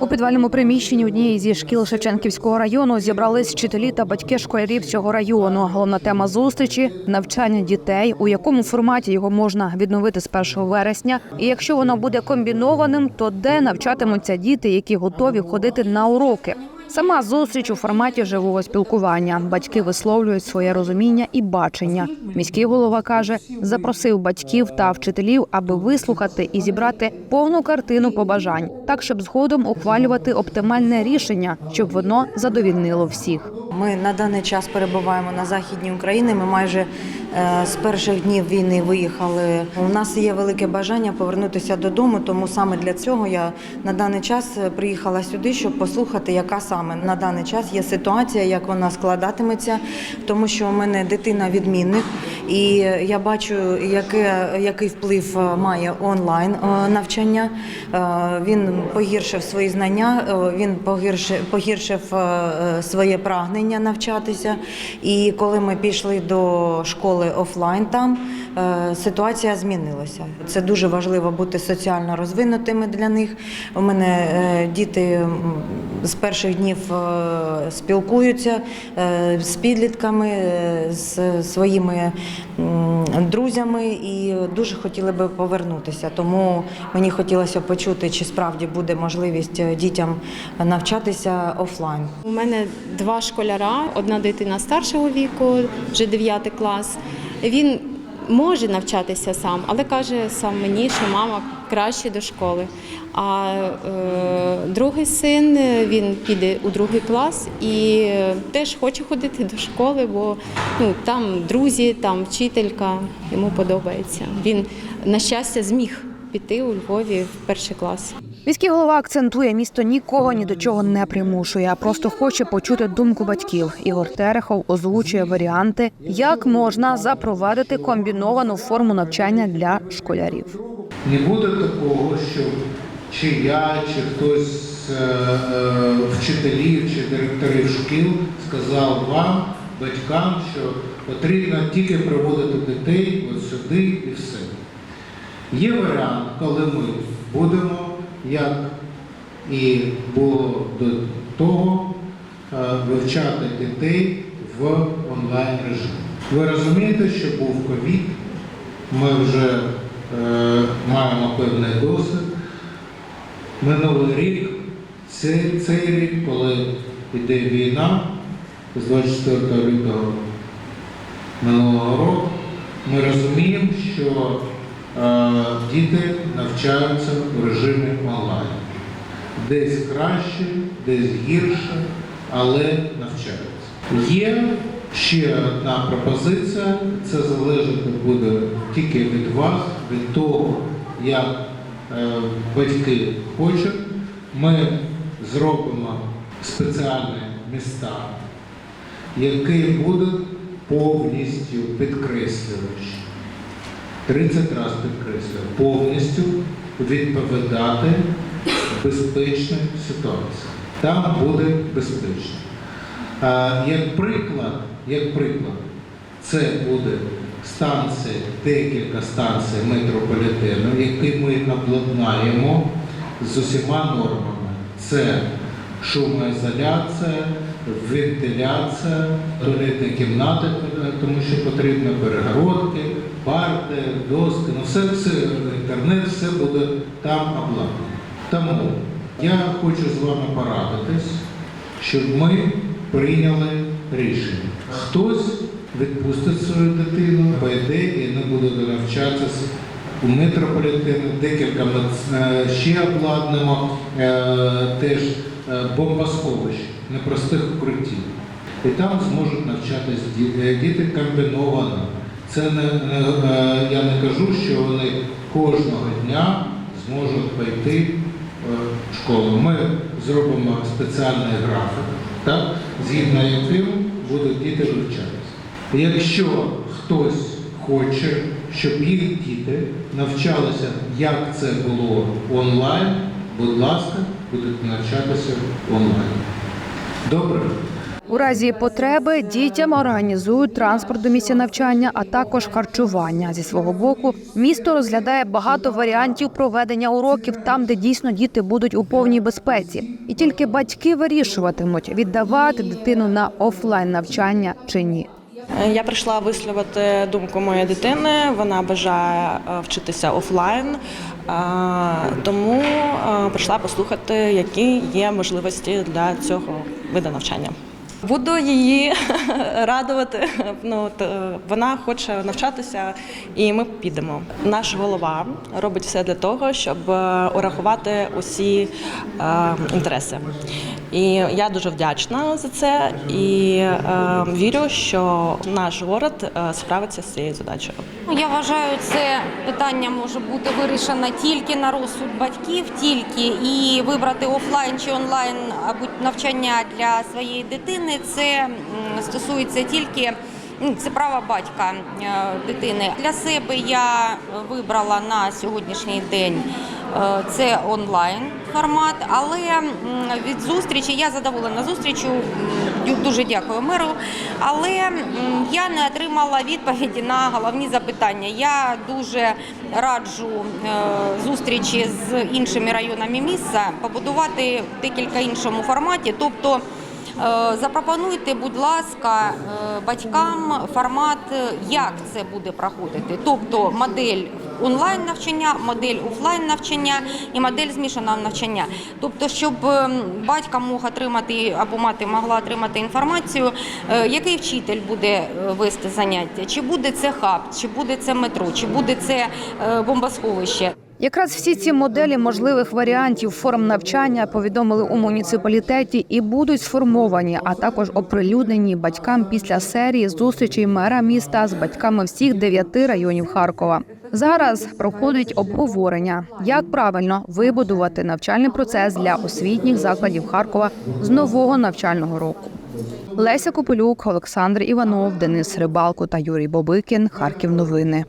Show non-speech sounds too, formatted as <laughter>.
У підвальному приміщенні однієї зі шкіл Шевченківського району зібрались вчителі та батьки школярів цього району. Головна тема зустрічі навчання дітей, у якому форматі його можна відновити з 1 вересня. І якщо воно буде комбінованим, то де навчатимуться діти, які готові ходити на уроки. Сама зустріч у форматі живого спілкування. Батьки висловлюють своє розуміння і бачення. Міський голова каже, запросив батьків та вчителів, аби вислухати і зібрати повну картину побажань, так щоб згодом ухвалювати оптимальне рішення, щоб воно задовільнило всіх. Ми на даний час перебуваємо на західній Україні. Ми майже е, з перших днів війни виїхали. У нас є велике бажання повернутися додому, тому саме для цього я на даний час е, приїхала сюди, щоб послухати, яка саме на даний час є ситуація, як вона складатиметься, тому що у мене дитина відмінник, і я бачу, яке, який вплив е, має онлайн е, навчання. Е, Він погіршив свої знання, він погіршив, погіршив своє прагнення навчатися. І коли ми пішли до школи офлайн, там ситуація змінилася. Це дуже важливо бути соціально розвинутими для них. У мене діти з перших днів спілкуються з підлітками, з своїми друзями і дуже хотіли би повернутися. Тому мені хотілося почути, чи справді буде можливість е, дітям навчатися офлайн. У мене два школяра, одна дитина старшого віку, вже 9 клас. Він може навчатися сам, але каже сам мені, що мама краще до школи. А е, другий син він піде у другий клас і е, теж хоче ходити до школи, бо ну, там друзі, там вчителька, йому подобається. Він, на щастя, зміг піти у Львові в перший клас. Міський голова акцентує, місто нікого ні до чого не примушує, а просто хоче почути думку батьків. Ігор Терехов озвучує варіанти, як можна запровадити комбіновану форму навчання для школярів. Не буде такого, що чи я, чи хтось з е, е, вчителів чи директорів шкіл сказав вам, батькам, що потрібно тільки приводити дітей от сюди і все. Є варіант, коли ми будемо, як і було до того, е, вивчати дітей в онлайн режимі. Ви розумієте, що був ковід, ми вже е, маємо певний досвід. Минулий рік, цей, цей рік, коли йде війна з 24 лютого минулого року, ми розуміємо, що е, діти навчаються в режимі онлайн. Десь краще, десь гірше, але навчаються. Є ще одна пропозиція, це залежати буде тільки від вас, від того, як батьки хочуть. Ми зробимо спеціальні міста, які будуть повністю підкреслюючи, 30 разів підкреслюю, повністю відповідати безпечній ситуації. Там буде безпечно. Як приклад, як приклад, це буде станція, декілька станцій метрополітену, які ми обладнаємо з усіма нормами. Це шумоізоляція, вентиляція, туалетні кімнати, тому що потрібно перегородки, парти, доски, ну все, все, інтернет, все буде там обладнано. Тому я хочу з вами порадитись, щоб ми прийняли рішення. Хтось відпустить свою дитину, пойде і не буде навчатися у метрополітені, декілька ми е, ще обладнаємо е, теж е, бомбосховищ, непростих укриттів. І там зможуть навчатись ді- е, діти комбіновано. Це не, я не кажу, що вони кожного дня зможуть пойти в школу. Ми зробимо спеціальний графік, так, згідно яким будуть діти вивчатися. Якщо хтось хоче, щоб їх діти навчалися, як це було онлайн, будь ласка, будуть навчатися онлайн. Добре? У разі потреби дітям організують транспорт до місця навчання, а також харчування. Зі свого боку, місто розглядає багато варіантів проведення уроків там, де дійсно діти будуть у повній безпеці, і тільки батьки вирішуватимуть, віддавати дитину на офлайн навчання чи ні. Е, Я прийшла висловити думку моєї дитини. Вона бажає е, вчитися офлайн, е, тому прийшла послухати, які є можливості для цього виду навчання. Буду її <laughs> радувати. Ну от, вона хоче навчатися, і ми підемо. Наш голова робить все для того, щоб е, урахувати усі е, інтереси. І я дуже вдячна за це і е, вірю, що наш город е, справиться з цією задачею. Ну, Я вважаю, це питання може бути вирішено тільки на розсуд батьків, тільки і вибрати офлайн чи онлайн навчання для своєї дитини. Це стосується тільки це право батька е, дитини. Для себе я вибрала на сьогоднішній день е, це онлайн формат, але від зустрічі я задоволена зустрічю. Дуже дякую меру. Але я не отримала відповіді на головні запитання. Я дуже раджу е, зустрічі з іншими районами міста побудувати декілька іншому форматі. Тобто Запропонуйте, будь ласка, е, батькам формат, е, як це буде проходити. Тобто модель онлайн навчання, модель офлайн навчання і модель змішаного навчання. Тобто, щоб батько мог отримати або мати могла отримати інформацію, е, який вчитель буде е, вести заняття, чи буде це хаб, чи буде це метро, чи буде це е, бомбосховище. Якраз всі ці моделі можливих варіантів форм навчання повідомили у муніципалітеті і будуть сформовані, а також оприлюднені батькам після серії зустрічей мера міста з батьками всіх дев'яти районів Харкова. Зараз проходить обговорення, як правильно вибудувати навчальний процес для освітніх закладів Харкова з нового навчального року. Леся Копилюк, Олександр Іванов, Денис Рибалко та Юрій Бобикін. Харків. Новини.